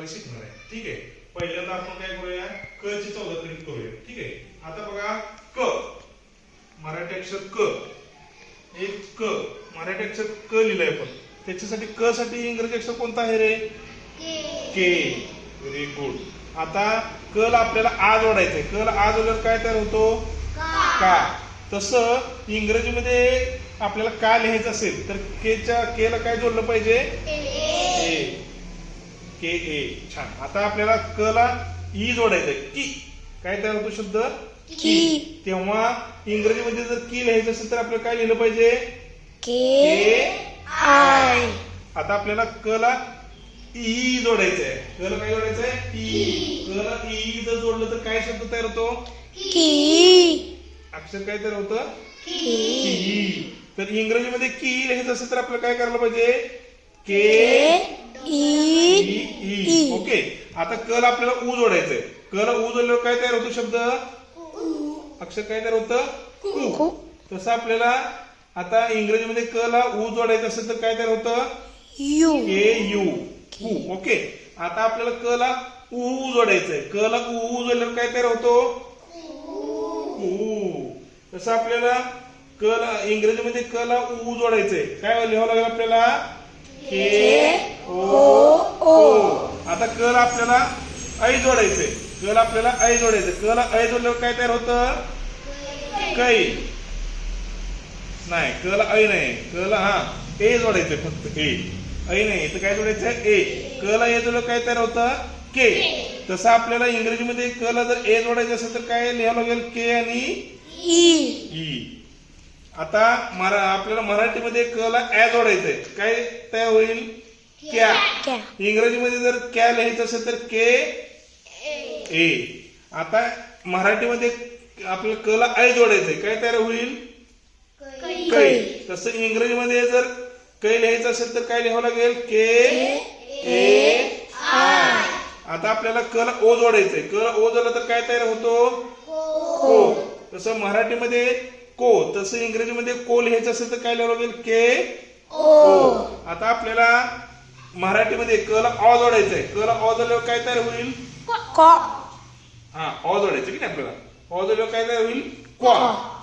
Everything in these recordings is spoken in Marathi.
करायला शिकणार आहे. ठीक आहे? पहिल्यांदा आपण काय करूया? क ची चौदा करूया. ठीक आहे? आता बघा क. मराठी अक्षर क. एक क. मराठी अक्षर क लिहिलंय आपण. त्याच्यासाठी क साठी इंग्रजी अक्षर कोणता आहे रे? के. व्हेरी गुड आता क ला आपल्याला आ जोडायचंय. क ला आ जोडल्यावर काय तयार होतो? का. तसं इंग्रजीमध्ये आपल्याला का लिहायचं असेल तर केच्या के ला काय जोडलं पाहिजे? के ए छान. आता आपल्याला क ला ई जोडायचंय. की. काय तयार होतो शब्द? की. तेव्हा इंग्रजीमध्ये जर की लिहायचं असेल तर आपल्याला काय लिहिलं पाहिजे? के आय आता आपल्याला क ला ई जोडायचंय. क ला काय जोडायचंय? ई क ला ई जर जोडलं तर काय शब्द तयार होतो? की अक्षर काय तयार होतं? की की तर इंग्रजीमध्ये की लिहायचं असेल तर आपल्याला काय करायला पाहिजे? K E E okay. आता क ला आपल्याला ऊ जोडायचंय. क ला ऊ जोडल्यावर काय तयार होतो शब्द? अक्षर काय तयार होतं? कू तसं आपल्याला आता इंग्रजीमध्ये क ला ऊ जोडायचं असेल तर काय तयार होतं? You. K U. Coo okay. आता आपल्याला क ला ऊ जोडायचंय. क ला ऊ जोडल्यावर काय तयार होतो? ऊ तसं आपल्याला क ला इंग्रजीमध्ये क ला ऊ जोडायचंय. काय लिहावं लागेल आपल्याला? के. ओ ओ. आता क ला आपल्याला ऐ जोडायचंय. क ला आपल्याला ऐ जोडायचंय. क ला ऐ जोडल्यावर काय तयार होतं? कै नाही क ला ऐ नाही. क ला हा ए जोडायचंय फक्त ए. ऐ नाही इथं काय जोडायचं ए. क ला ए जोडलं काय तयार होतं? के. तसं आपल्याला इंग्रजीमध्ये क ला जर ए जोडायचं असेल तर काय लिहावं लागेल? के आणि ई. ई. आता मरा आपल्याला मराठीमध्ये क ला ऍ जोडायचंय. काय तयार होईल? क्या? इंग्रजीमध्ये जर क्या लिहायचं असेल तर के ए. आता मराठीमध्ये आपल्याला क ला ऐ जोडायचंय. काय तयार होईल? कै तसं इंग्रजीमध्ये जर कै लिहायचं असेल तर काय लिहावं लागेल? K A I. आता आपल्याला क ला ओ जोडायचंय. क ला ओ जोडला तर काय तयार होतो? को. तसं मराठीमध्ये को. तसं इंग्रजीमध्ये को लिहायचं असेल तर काय लिहावं लागेल? के ओ. आता आपल्याला मराठीमध्ये क ला अ जोडायचंय. क ला अ जोडल्यावर काय तयार होईल? कॉ. हा अ जोडायचं की नाही आपल्याला? अ जोडल्यावर काय तयार होईल? क्वा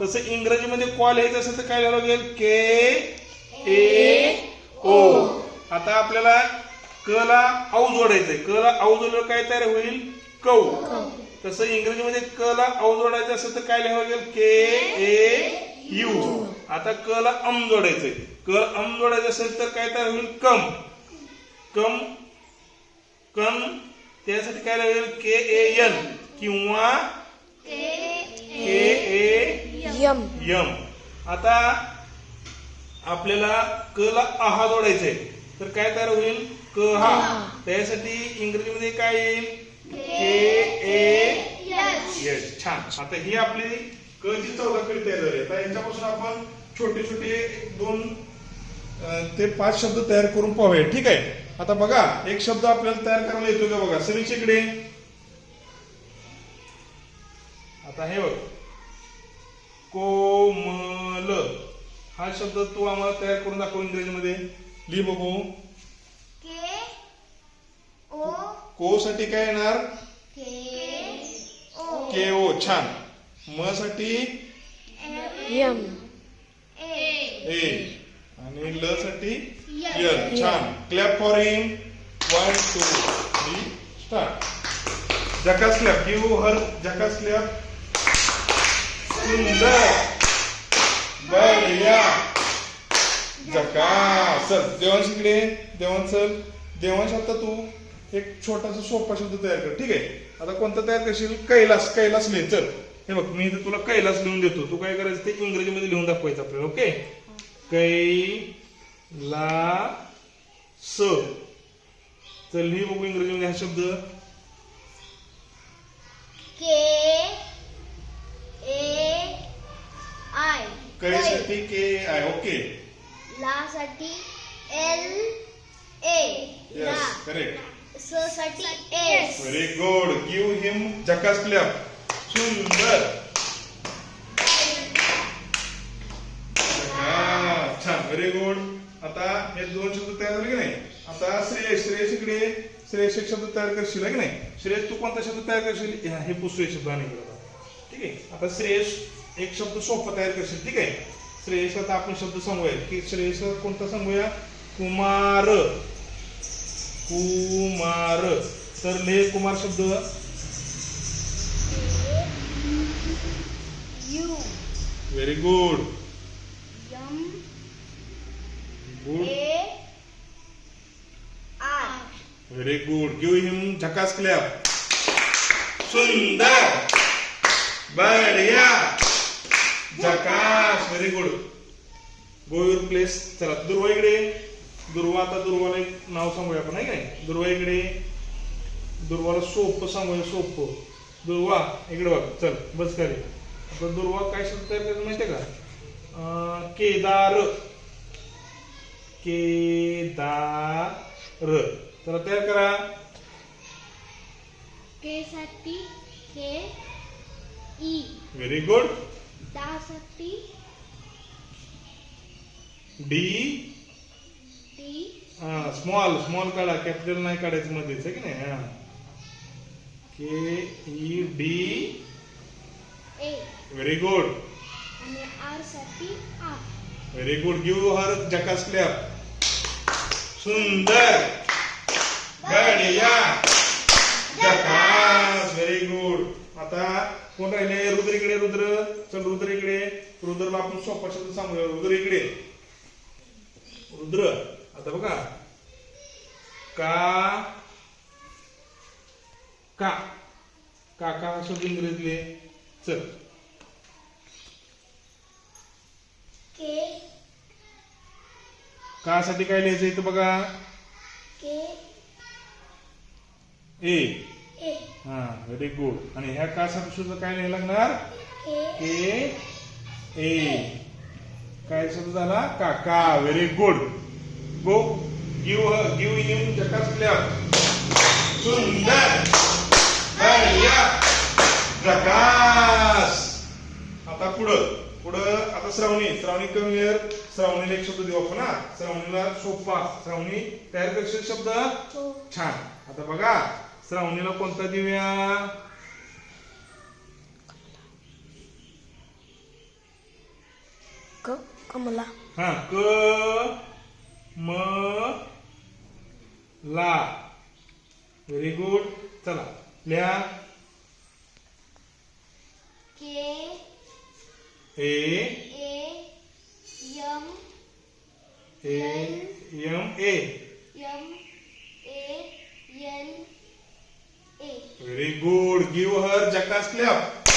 तसं इंग्रजीमध्ये क्वा लिहायचं असेल तर काय लिहावं लागेल के ए ओ. आता आपल्याला क ला औ जोडायचंय. क ला औ जोडल्यावर काय तयार होईल? कौ. तसं इंग्रजीमध्ये क ला औ जोडायचं असेल तर काय लिहावं लागेल? K A U. आता क ला अम जोडायचंय. क ला अम जोडायचं असेल तर काय तयार होईल? कम. कम कम त्यासाठी काय लागेल? के ए एन किंवा के ए यम यम आता आपल्याला क ला आहा जोडायचंय. तर काय तयार होईल? क हा. त्यासाठी इंग्रजीमध्ये काय येईल? के ए येस छान. आता ही आपली क ची चौदाकडी तयार झाली. आता याच्यापासून आपण छोटे छोटे दोन ते पाच शब्द तयार करून पाहूया. ठीक आहे? आता बघा एक शब्द आपल्याला तयार करायला येतो का बघा? समीक्षा इकडे आता हे बघ. कोमल. हा शब्द तू आम्हाला तयार करून दाखव इंग्रजीमध्ये. लिहि बघू. को साठी काय येणार? के ओ छान. म साठी? ए. आणि ल साठी? यल छान clap for him one two three start जकास clap give her जकास क्लॅप सुंदर. बढिया. जकास चल देवांश इकडे. देवांश चल. देवांश आता तू एक छोटासा सोपा शब्द तयार कर. ठीक आहे? आता कोणता तयार करशील? कैलास. कैलास लिह. चल. हे बघ मी तुला कैलास लिहून देतो. तू काय करायचं? ते इंग्रजीमध्ये लिहून दाखवायचं आपल्याला ओके? कै ला स. चल लिहि बघू इंग्रजीमध्ये हा शब्द. कैसाठी के आय. ओके. साठी एल ए. यस करेक्ट स साठी S. Very good give him जकास clap सुंदर. छान. व्हेरी गुड आता हे दोन शब्द तयार झाले की नाही? आता श्रेयस श्रेयस इकडे श्रेयस एक शब्द तयार करशील की नाही? श्रेयस तू कोणता शब्द तयार करशील? हा, पुसू एक शब्द आणि. ठीक आहे? आता श्रेयस एक शब्द सोपा तयार करशील ठीक आहे? श्रेयस आता आपण शब्द सांगूया की श्रेयस कोणता सांगूया? कुमार. कुमार. तर ले कुमार शब्द. Very good M good very good give him झकास क्लॅप सुंदर बढिया झकास very good go your place चला दुर्वा इकडे दुर्वा आता दुर्वाला एक नाव सांगूया आपण नाही दुर्वा इकडे दुर्वाला सोप सांगूया सोप दुर्वा इकडे बघ. चल बस खाली. आता दुर्वा काय शब्द तयार करायचं माहितीये का? केदार. केदार. चला तयार करा. के साठी के ई. व्हेरी गुड दा साठी डी. डी स्मॉल स्मॉल काढा. कॅपिटल नाही काढायचं मध्येच आहे की नाही? हा. K E D. A. Very good आणि आरसाठी R very good give her जकास clap सुंदर बढिया जकास व्हेरी गुड आता कोण राहिले? रुद्र इकडे रुद्र. चल रुद्र इकडे. रुद्रला आपण सोपा शब्द सांगूया. रुद्र इकडे. रुद्र. आता बघा. का? का? काका हा शब्द इंग्रजीतले? चल के का साठी काय लिहायचं इथं बघा? ए. हा व्हेरी गुड आणि ह्या का साठी सुद्धा काय लिहायला लागणार? के के ए. काय शब्द झाला? काका. Very good go give give him जकास clap सुंदर बढिया जकास आता पुढं. पुढं आता श्रावणी. श्रावणी कमी वेळ श्रावणीला एक शब्द देऊ आपण श्रावणीला सोपा श्रावणी तयार करशील शब्द? हो. छान. आता बघा श्रावणीला कोणता देऊया क कमला. हा क म ला. व्हेरी गुड चला लिहा. K A M A M A N A very good give her जकास clap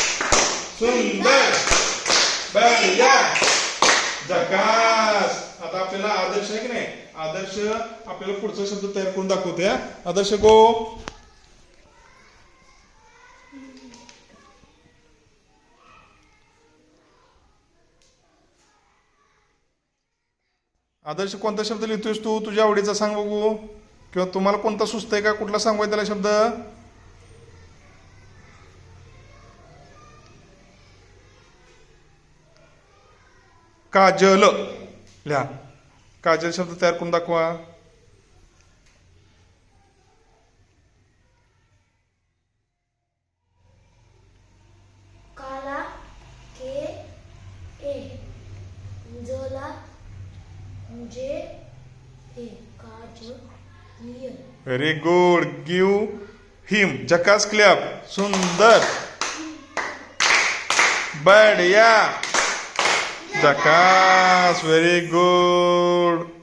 सुंदर बढिया जकास आता आपल्याला आदर्श आहे की नाही? आदर्श आपल्याला पुढचा शब्द तयार करून दाखवते हा. आदर्श गो आदर्श कोणता शब्द लिहितोयस तू? तुझ्या आवडीचा सांग बघू. किंवा तुम्हाला कोणता सुचतंय का? कुठला सांगूया त्याला शब्द? काजल. लिहा. काजल शब्द तयार करून दाखवा. काला के ए जोला J very good give him जकास clap सुंदर. बढिया. जकास. Very good